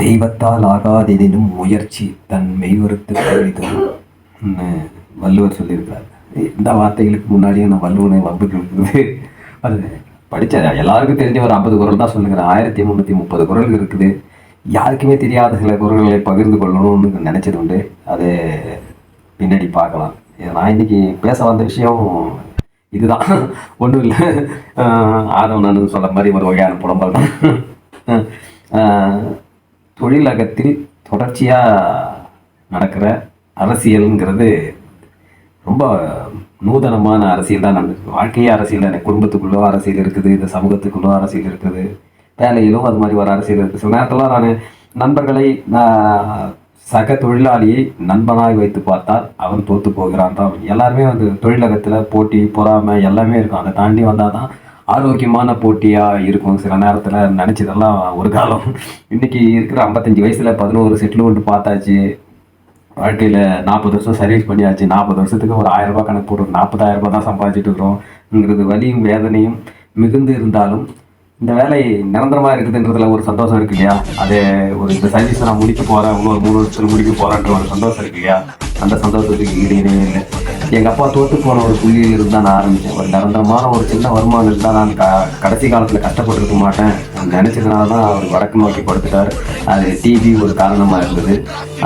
தெய்வத்தால் ஆகாதெனினும் முயற்சி தன் மெய்வருத்து கழிதும் வள்ளுவர் சொல்லியிருக்காரு இந்த வார்த்தைகளுக்கு முன்னாடியே நான் வள்ளுவனை வம்புக்கு அது படித்த எல்லாருக்கும் தெரிஞ்ச ஒரு ஐம்பது குரல் தான் சொல்லுங்கிறேன் ஆயிரத்தி முந்நூற்றி முப்பது குரல் இருக்குது. யாருக்குமே தெரியாத சில குரல்களை பகிர்ந்து கொள்ளணும்னு நினச்சது உண்டு. அது பின்னாடி பார்க்கலாம். நான் இன்னைக்கு பேச வந்த விஷயம் இதுதான். ஒன்றும் இல்லை. ஆதவன் நான் சொல்ல மாதிரி ஒரு வகையான புலம்பல் தான். தொழிலகத்தில் தொடர்ச்சியாக நடக்கிற அரசியலுங்கிறது ரொம்ப நூதனமான அரசியல் தான். நடக்குது வாழ்க்கையே அரசியல் தான். குடும்பத்துக்குள்ளோ அரசியல் இருக்குது இந்த சமூகத்துக்குள்ளோ அரசியல் இருக்குது வேலையிலும் அது மாதிரி ஒரு அரசியல் இருக்குது. சில நேரத்தில் நான் நண்பர்களை நான் சக தொழிலாளியை நண்பனாய் வைத்து பார்த்தால் அவன் தோற்று போகிறான் தான். எல்லாருமே வந்து தொழிலகத்தில் போட்டி பொறாமை எல்லாமே இருக்கும். அதை தாண்டி வந்தால் தான் ஆரோக்கியமான போட்டியாக இருக்கும். சில நேரத்தில் நினச்சதெல்லாம் ஒரு காலம். இன்னைக்கு இருக்கிற ஐம்பத்தஞ்சு வயசில் பதினோரு செட்டில்மெண்ட் பார்த்தாச்சு. வாழ்க்கையில் நாற்பது வருஷம் சர்வீஸ் பண்ணியாச்சு. நாற்பது வருஷத்துக்கு ஒரு ஆயிரம் கணக்கு போட்டு நாற்பதாயிரம் தான் சம்பாதிச்சுட்டு இருக்கிறோம்ங்கிறது வலியும் வேதனையும் மிகுந்து இருந்தாலும் இந்த வேலை நிரந்தரமாக இருக்குதுன்றதுல ஒரு சந்தோஷம் இருக்கு இல்லையா? அது ஒரு இந்த சர்வீஸை நான் முடிக்க போகிறேன் இன்னொரு மூணு வருஷத்தில் முடிக்க போகிறேன்ற ஒரு சந்தோஷம் இருக்கு இல்லையா? அந்த சந்தோஷத்துக்கு ஈடு இணையே இல்லை. எங்கள் அப்பா தோற்று போன ஒரு புள்ளியில் இருந்து தான் நான் ஆரம்பித்தேன். ஒரு நிரந்தரமான ஒரு சின்ன வருமானம் இருந்தால் நான் க கடைசி காலத்தில் கஷ்டப்பட்டிருக்க மாட்டேன். நினச்சதுனால தான் அவர் வடக்கு நோக்கி படுத்துட்டார். அது டிவி ஒரு காரணமாக இருந்தது.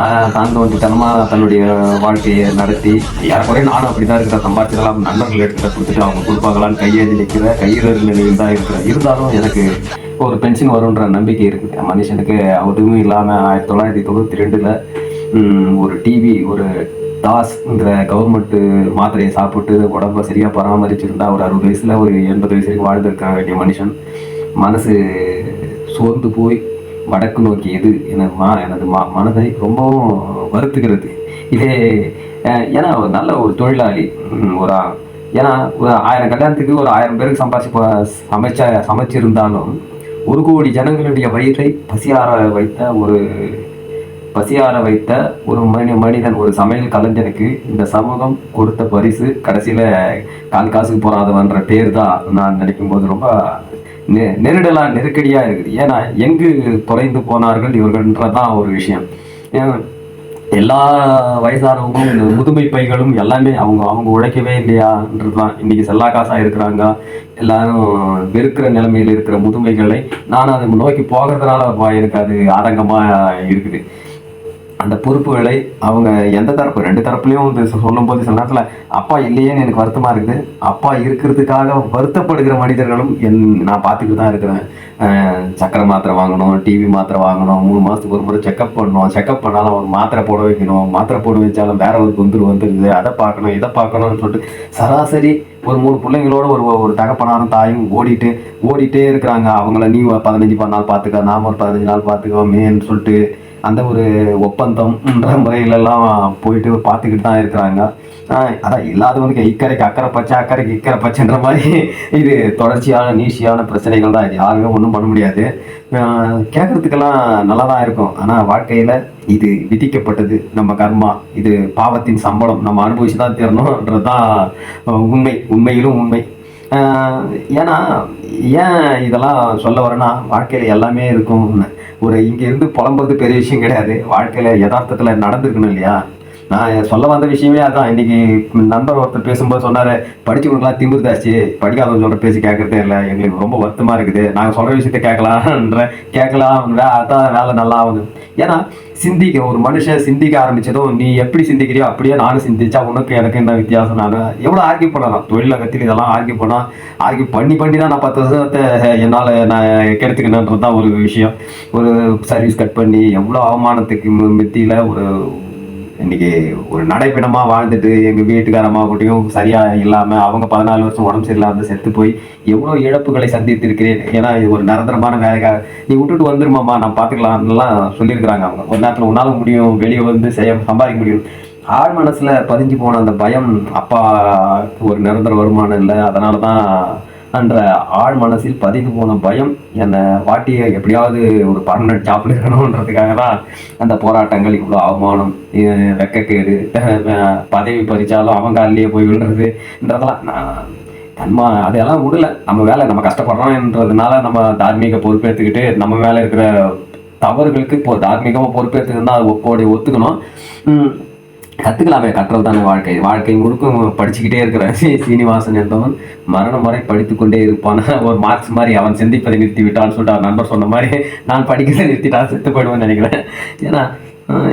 ஆஹ் தான் தோன்றித்தனமாக தன்னுடைய வாழ்க்கையை நடத்தி யாரக்குறைய நானும் அப்படி தான் இருக்கிற சம்பாதிச்சதெல்லாம் நண்பர்கள் எடுத்துகிட்ட கொடுத்துட்டு அவங்க கொடுப்பாங்களான்னு கையேந்தி நிற்கிற கையிறல் நிலையில் தான் இருக்கிறேன். இருந்தாலும் எனக்கு ஒரு பென்ஷன் வரும்ன்ற நம்பிக்கை இருக்குது. மனுஷனுக்கு அதுவும் இல்லாமல் ஆயிரத்தி தொள்ளாயிரத்தி தொண்ணூற்றி ரெண்டில் ஒரு டிவி தாஸ்ன்ற கவர்மெண்ட்டு மாத்திரையை சாப்பிட்டு உடம்ப சரியாக பராமரிச்சிருந்தா ஒரு அறுபது வயசில் ஒரு எண்பது வயசு வரைக்கும் வாழ்ந்துருக்க வேண்டிய மனுஷன். மனசு சோர்ந்து போய் வடக்கு நோக்கி எது எனது மா எனது மா மனதை ரொம்பவும் வருத்துகிறது. இதே ஏன்னா ஒரு நல்ல ஒரு தொழிலாளி ஒரு ஏன்னா ஒரு ஆயிரம் கல்யாணத்துக்கு ஒரு ஆயிரம் பேருக்கு சம்பாதிச்சு சமைச்ச சமைச்சிருந்தாலும் ஒரு கோடி ஜனங்களுடைய வயிறை பசியார வைத்த ஒரு பசியார வைத்த ஒரு மனி மனிதன் ஒரு சமையல் கலைஞனுக்கு இந்த சமூகம் கொடுத்த பரிசு கடைசியில் கால் காசுக்கு போறாதவன்ற பேர் தான் நான் நினைக்கும் போது ரொம்ப நெ நெருடலாக நெருக்கடியாக இருக்குது. ஏன்னா எங்கு தொலைந்து போனார்கள் இவர்கள்ன்றதான் ஒரு விஷயம். எல்லா வயசானவங்களும் இந்த முதுமை பைகளும் எல்லாமே அவங்க அவங்க உழைக்கவே இல்லையான்றதுதான். இன்னைக்கு செல்லா காசாக இருக்கிறாங்க. எல்லாரும் வெறுக்கிற நிலைமையில் இருக்கிற முதுமைகளை நான் அதை நோக்கி போகிறதுனால எனக்கு அது ஆதங்கமாக இருக்குது. அந்த பொறுப்புகளை அவங்க எந்த தரப்பு? ரெண்டு தரப்புலையும் வந்து சில நேரத்தில் அப்பா இல்லையேன்னு எனக்கு வருத்தமாக இருக்குது. அப்பா இருக்கிறதுக்காக வருத்தப்படுகிற மனிதர்களும் என் நான் பார்த்துக்கிட்டு தான் இருக்கிறேன். சக்கரை மாத்திரை வாங்கணும் டிவி மாத்திரை வாங்கணும் மூணு மாதத்துக்கு ஒரு முறை செக்கப் பண்ணணும். செக்கப் பண்ணாலும் அவங்க மாத்திரை போட வைக்கணும். மாத்திரை போட வச்சாலும் வேற ஒரு தொந்தர் வந்துருது. அதை பார்க்கணும் இதை பார்க்கணும்னு சொல்லிட்டு சராசரி ஒரு மூணு பிள்ளைங்களோட ஒரு ஒரு தகப்பனாரும் தாயும் ஓடிட்டு ஓடிட்டே இருக்கிறாங்க. அவங்கள நீ பதினஞ்சு நாள் பார்த்துக்க நாம ஒரு பதினஞ்சு நாள் பார்த்துக்கோமேன்னு சொல்லிட்டு அந்த ஒரு ஒப்பந்தம்ன்ற முறையிலெல்லாம் போயிட்டு பார்த்துக்கிட்டு தான் இருக்கிறாங்க. அதான் இல்லாதவனுக்கு இக்கரைக்கு அக்கறை பச்சை அக்கறைக்கு இக்கரை பச்சைன்ற மாதிரி இது தொடர்ச்சியான நீசியான பிரச்சனைகள் தான். இது யாருமே ஒன்றும் பண்ண முடியாது. கேட்குறதுக்கெல்லாம் கேட்கறதுக்கெல்லாம் நல்லா தான் இருக்கும். ஆனால் வாழ்க்கையில் இது விதிக்கப்பட்டது நம்ம கர்மா. இது பாவத்தின் சம்பளம். நம்ம அனுபவிச்சு தான் தரணுன்றது தான் உண்மை. உண்மையிலும் உண்மை. ஏன்னா ஏன் இதெல்லாம் சொல்ல வரேன்னா வாழ்க்கையில் எல்லாமே இருக்கும் ஒரு இங்கேருந்து புலம்புறது பெரிய விஷயம் கிடையாது. வாழ்க்கையில் யதார்த்தத்தில் நடந்திருக்கணும் இல்லையா? நான் சொல்ல வந்த விஷயமே அதான். இன்னைக்கு நண்பர் ஒருத்தர் பேசும்போது சொன்னாரு படிச்சவங்களுக்குலாம் திமிர்தாச்சு படிக்காதவங்க சொல்ற பேசி கேட்கறதே இல்லை. எங்களுக்கு ரொம்ப வருத்தமா இருக்குது. நாங்க சொல்ற விஷயத்த கேட்கலான்ற கேட்கலாம் அதான் வேலை நல்லா ஆகுது. ஏன்னா சிந்திக்க ஒரு மனுஷன் சிந்திக்க ஆரம்பிச்சதும் நீ எப்படி சிந்திக்கிறியோ அப்படியே நானும் சிந்திச்சா உனக்கு எனக்கு என்ன வித்தியாசம்? நான் எவ்வளோ ஆர்கியூ பண்ணலாம். தொழிலகத்தில் இதெல்லாம் ஆர்கியூ பண்ணா ஆர்கியூ பண்ணி பண்ணி தான் நான் பத்து வருஷத்தை என்னால் நான் கெடுத்துக்கணுன்றது தான் ஒரு விஷயம். ஒரு சர்வீஸ் கட் பண்ணி எவ்வளோ அவமானத்துக்கு மத்தியில் ஒரு இன்னைக்கு ஒரு நடைப்பிடமா வாழ்ந்துட்டு எங்க வீட்டுக்காரமாகட்டையும் சரியா இல்லாம அவங்க பதினாலு வருஷம் உடம்பு சரியில்லாம செத்து போய் எவ்வளவு இழப்புகளை சந்தித்திருக்கிறேன். ஏன்னா இது ஒரு நிரந்தரமான வேலைக்காக நீ விட்டுட்டு வந்துருமாமா நான் பாத்துக்கலாம்லாம் சொல்லியிருக்கிறாங்க அவங்க. ஒரு நேரத்துல உன்னால முடியும் வெளியே வந்து செய்ய சம்பாதிக்க முடியும். ஆழ் மனசுல பதிஞ்சு போன அந்த பயம் அப்பா ஒரு நிரந்தர வருமானம் இல்லை. அதனால தான் என்ற ஆழ் மனசில் பதிந்து போன பயம் என்னை வாட்டியை எப்படியாவது ஒரு பர்மனன்ட் ஜாப்ல இருக்கணுன்றதுக்காக தான் அந்த போராட்டங்கள் இவ்வளோ அவமானம் வெக்கக்கேடு பதவி பறிச்சாலும் அவங்க காலிலேயே போய் விழுறதுன்றதெல்லாம் நான் தன்மா அதெல்லாம் விடல. நம்ம வேலை நம்ம கஷ்டப்படுறோம்ன்றதுனால நம்ம தார்மீக பொறுப்பேற்றுக்கிட்டு நம்ம மேலே இருக்கிற தவறுகளுக்கு இப்போ தார்மீகமாக பொறுப்பேற்றுக்குன்னா அது ஒப்போடைய ஒத்துக்கணும். கற்றுக்கலாமே கற்றல் தானே வாழ்க்கை. வாழ்க்கை முழுக்க படிச்சுக்கிட்டே இருக்கிற சீனிவாசன் என்பவன் மரணம் வரை படித்து கொண்டே இருப்பான். ஒரு மார்க்ஸ் மாதிரி அவன் சிந்திப்பதை நிறுத்தி விட்டான்னு சொல்லிட்டு அவன் நண்பர் சொன்ன மாதிரி நான் படிக்கிறத நிறுத்திட்டான் செத்து போயிடுவேன்னு நினைக்கிறேன். ஏன்னா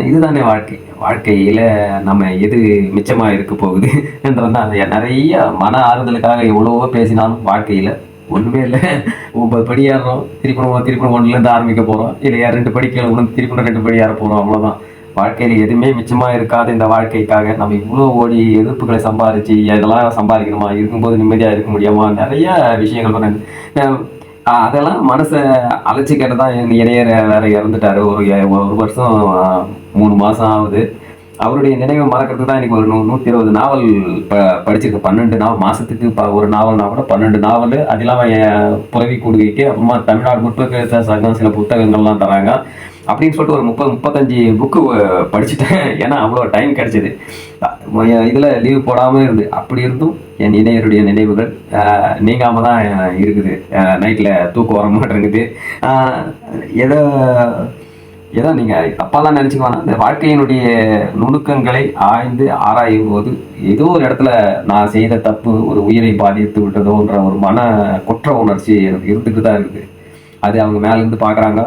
இதுதானே வாழ்க்கை. வாழ்க்கையில் நம்ம எது மிச்சமாக இருக்க போகுது என்றதான் நிறைய மன ஆறுதலுக்காக எவ்வளவோ பேசினாலும் வாழ்க்கையில் ஒன்றுமே இல்லை. ஒன்பது படி ஏறுறோம் திருப்பணம் திருப்பணம் ஒன்றுலேருந்து ஆரம்பிக்க போகிறோம் இல்லையா ரெண்டு படி கீழே விழுந்து திருப்பி ரெண்டு படி ஏற போகிறோம் அவ்வளோதான் வாழ்க்கையில் எதுவுமே மிச்சமாக இருக்காது இந்த வாழ்க்கைக்காக நம்ம இவ்வளோ ஓடி எதிர்ப்புகளை சம்பாதிச்சு இதெல்லாம் சம்பாதிக்கணுமா? இருக்கும்போது நிம்மதியாக இருக்க முடியாமா? நிறைய விஷயங்கள் பண்ண அதெல்லாம் மனசை அழைச்சிக்கிட்டு தான் இணையர் வேற இறந்துட்டாரு. ஒரு ஒரு வருஷம் மூணு மாதம் ஆகுது. அவருடைய நினைவை மறக்கிறதுக்கு தான் எனக்கு ஒரு நூ நூற்றி இருபது நாவல் ப படிச்சிருக்கேன் பன்னெண்டு நாவல் மாதத்துக்கு ப ஒரு நாவல்னா கூட பன்னெண்டு நாவல். அது இல்லாமல் என் புறவி கூடுகைக்கு அப்புறமா தமிழ்நாடு முற்போக்கு சங்கம் சில புத்தகங்கள்லாம் தராங்க. அப்படின்னு சொல்லிட்டு ஒரு முப்பது முப்பத்தஞ்சு புக்கு படிச்சுட்டேன். ஏன்னா அவ்வளோ டைம் கிடைச்சிது. இதில் லீவ் போடாமல் இருந்து அப்படி இருந்தும் என் இணையருடைய நினைவுகள் நீங்காமல் தான் இருக்குது. நைட்டில் தூக்கம் வர மாட்டேங்குது. ஆஹ், ஏதோ ஏதோ நீங்கள் தப்பாலாம் நினச்சிக்க வேணாம். இந்த வாழ்க்கையினுடைய நுணுக்கங்களை ஆய்ந்து ஆராயும் போது ஏதோ ஒரு இடத்துல நான் செய்த தப்பு ஒரு உயிரை பாதித்து விட்டதோன்ற ஒரு மன குற்ற உணர்ச்சி எனக்கு இருந்துட்டு தான் இருக்குது. அது அவங்க மேலேருந்து பார்க்குறாங்க.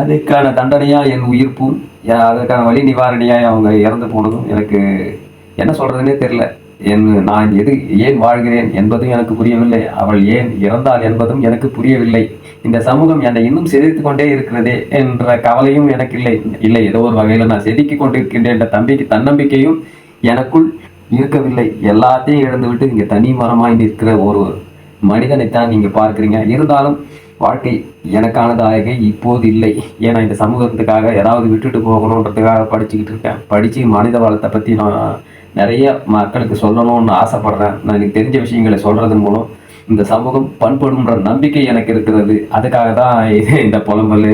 அதுக்கான தண்டனையாக என் உயிர்ப்பும் அதற்கான வழி நிவாரணியாக அவங்க இறந்து போனதும் எனக்கு என்ன சொல்கிறதுனே தெரில என் நான் எது ஏன் வாழ்கிறேன் என்பதும் எனக்கு புரியவில்லை. அவள் ஏன் இறந்தாள் என்பதும் எனக்கு புரியவில்லை. இந்த சமூகம் என்னை இன்னும் சிதைத்து கொண்டே இருக்கிறதே என்ற கவலையும் எனக்கு இல்லை. இல்லை ஏதோ ஒரு வகையில் நான் செதுக்கி கொண்டிருக்கின்றேன் என்ற தம்பிக்கு தன்னம்பிக்கையும் எனக்குள் இருக்கவில்லை. எல்லாத்தையும் இழந்துவிட்டு இங்கே தனி மரமாய் நிற்கிற ஒரு மனிதனைத்தான் நீங்கள் பார்க்குறீங்க. இருந்தாலும் வாழ்க்கை எனக்கானதாக இப்போது இல்லை. ஏன்னா இந்த சமூகத்துக்காக ஏதாவது விட்டுட்டு போகணுன்றதுக்காக படிச்சுக்கிட்டு இருக்கேன். படித்து மனித வளத்தை பற்றி நான் நிறைய மக்களுக்கு சொல்லணும்னு ஆசைப்படுறேன். நான் எனக்கு தெரிஞ்ச விஷயங்களை சொல்கிறது மூலம் இந்த சமூகம் பண்படும்ன்ற நம்பிக்கை எனக்கு இருக்கிறது. அதுக்காக தான் இது இந்த புலம்பல்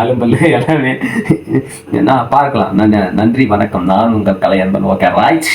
அலும்பல் எல்லாமே. நான் பார்க்கலாம். நன்றி வணக்கம். நான் உங்கள் கலையன்பன். Okay right